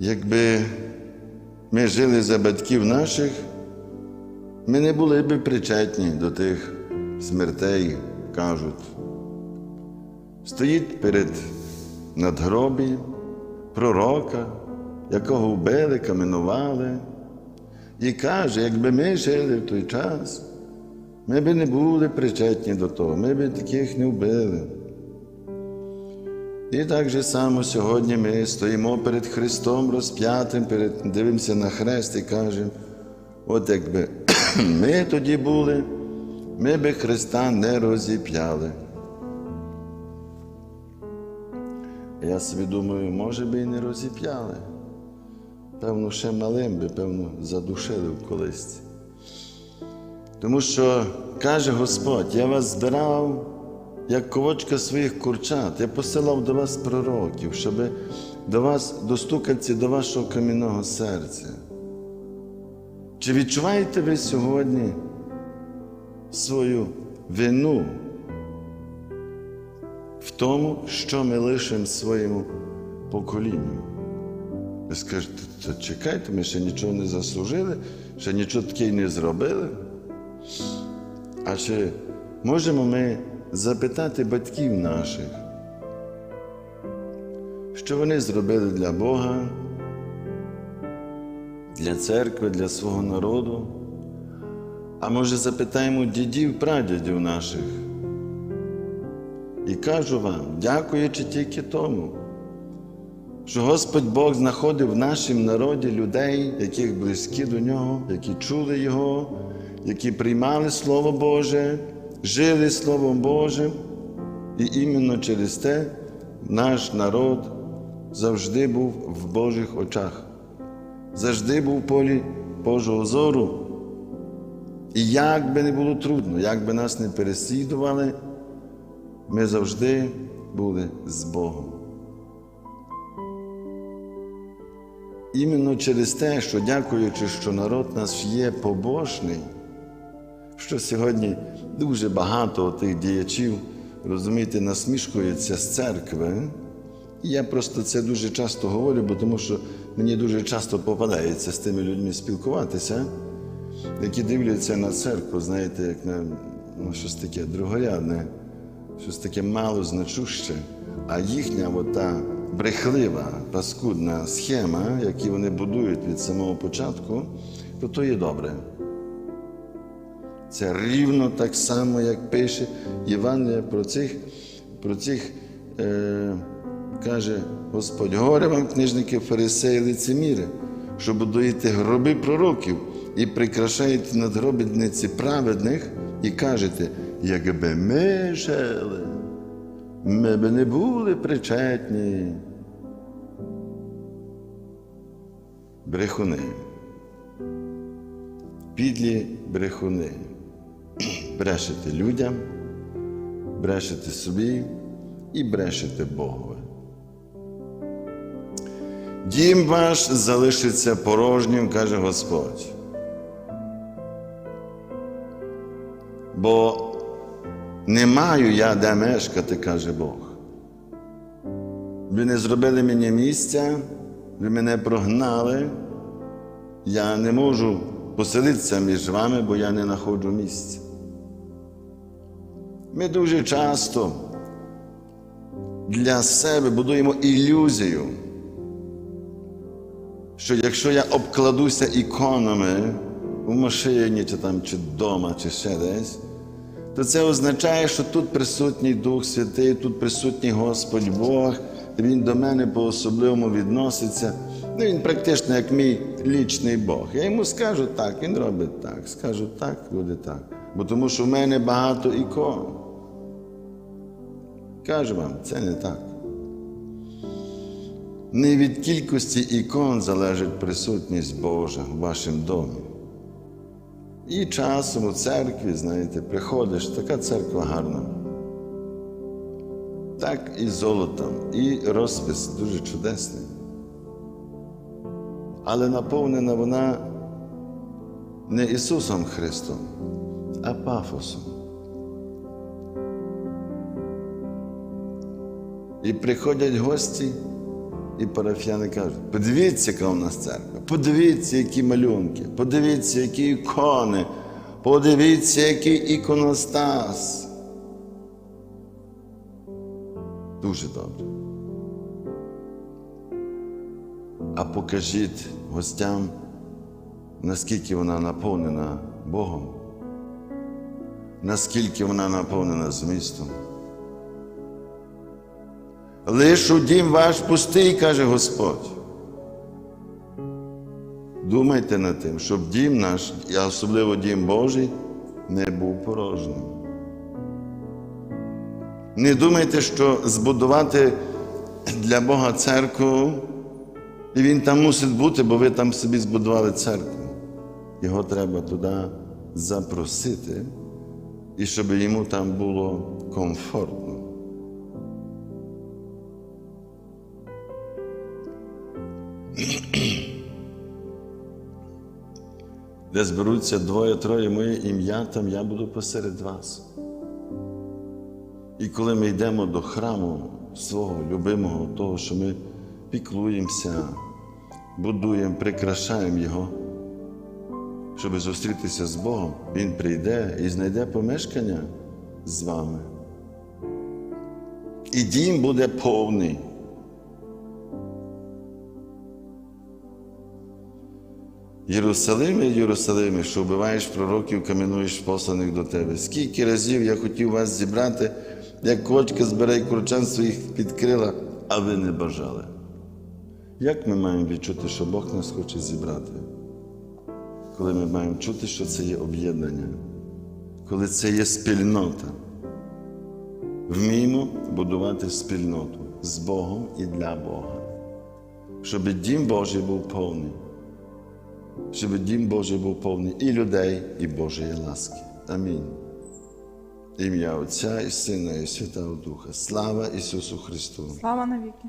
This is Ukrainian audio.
якби ми жили за батьків наших, ми не були б причетні до тих смертей, кажуть. Стоїть перед надгробі пророка, якого вбили, каменували, і каже, якби ми жили в той час, ми б не були причетні до того, ми б таких не вбили. І так же само сьогодні ми стоїмо перед Христом розп'ятим, перед, дивимося на хрест і кажемо, от якби ми тоді були, ми би Христа не розіп'яли. Я собі думаю, може би і не розіп'яли. Певно, ще малим би, певно, задушили в колисці. Тому що каже Господь, я вас збирав, як ковочка своїх курчат, я посилав до вас пророків, щоб до вас достукатися до вашого кам'яного серця. Чи відчуваєте ви сьогодні свою вину в тому, що ми лишимо своєму поколінню? Ви скажете, то чекайте, ми ще нічого не заслужили, ще нічого таке не зробили. А чи можемо ми запитати батьків наших, що вони зробили для Бога, для церкви, для свого народу? А може запитаємо дідів, прадідів наших? І кажу вам, дякуючи тільки тому, що Господь Бог знаходив в нашому народі людей, яких близькі до нього, які чули Його, які приймали Слово Боже, жили Словом Божим, і іменно через те наш народ завжди був в Божих очах, завжди був в полі Божого зору. І як би не було трудно, як би нас не переслідували, ми завжди були з Богом. Іменно через те, що дякуючи, що народ наш є побожний, що сьогодні дуже багато тих діячів, розумієте, насмішкуються з церкви. І я просто це дуже часто говорю, бо тому що мені дуже часто попадається з тими людьми спілкуватися, які дивляться на церкву, знаєте, як на ну, щось таке другорядне, щось таке мало значуще, а їхня ота брехлива, паскудна схема, яку вони будують від самого початку, то то є добре. Це рівно так само, як пише Євангелія про цих, про цих е, каже Господь, горе вам, книжники, фарисеї, лицеміри, що будуєте гроби пророків і прикрашаєте надгробниці праведних і кажете, якби ми жили, ми б не були причетні. Брехуни. Підлі брехуни. Брешете людям, брешете собі і брешете Богові. Дім ваш залишиться порожнім, каже Господь. Бо не маю я де мешкати, каже Бог. Ви не зробили мені місця, ви мене прогнали. Я не можу поселитися між вами, бо я не знаходжу місця. Ми дуже часто для себе будуємо ілюзію, що якщо я обкладуся іконами в машині, чи там, чи вдома, чи ще десь, то це означає, що тут присутній Дух Святий, тут присутній Господь Бог, Він до мене по-особливому відноситься. Ну, Він практично як мій лічний Бог. Я йому скажу так, він робить так, скажу так, буде так. Бо тому що в мене багато ікон. Кажу вам, це не так. Не від кількості ікон залежить присутність Божа в вашому домі. І часом у церкві, знаєте, приходиш, така церква гарна. Так і золотом, і розпис дуже чудесний. Але наповнена вона не Ісусом Христом, а пафосом. І приходять гості, І парафіяни кажуть: подивіться, яка у нас церква, подивіться, які малюнки, подивіться, які ікони, подивіться, який іконостас. Дуже добре. А покажіть гостям, наскільки вона наповнена Богом, наскільки вона наповнена змістом. Лиш у дім ваш пустий, каже Господь. Думайте над тим, щоб дім наш, а особливо дім Божий, не був порожнім. Не думайте, що збудувати для Бога церкву, і він там мусить бути, бо ви там собі збудували церкву. Його треба туди запросити, і щоб йому там було комфортно. Де зберуться двоє-троє моє ім'я, там я буду посеред вас. І коли ми йдемо до храму свого любимого, того, що ми піклуємося, будуємо, прикрашаємо його, щоб зустрітися з Богом, Він прийде і знайде помешкання з вами. І дім буде повний. Єрусалиме, Єрусалиме, що вбиваєш пророків, каменуєш посланих до тебе. Скільки разів я хотів вас зібрати, як кочка збере і курчан своїх під крила, а ви не бажали. Як ми маємо відчути, що Бог нас хоче зібрати? Коли ми маємо чути, що це є об'єднання, коли це є спільнота. Вміємо будувати спільноту з Богом і для Бога, щоб дім Божий був повний щоб дім Божий був повний і людей, і Божої ласки. Амінь. Ім'я Отця і Сина, і Святого Духа. Слава Ісусу Христу! Слава навіки.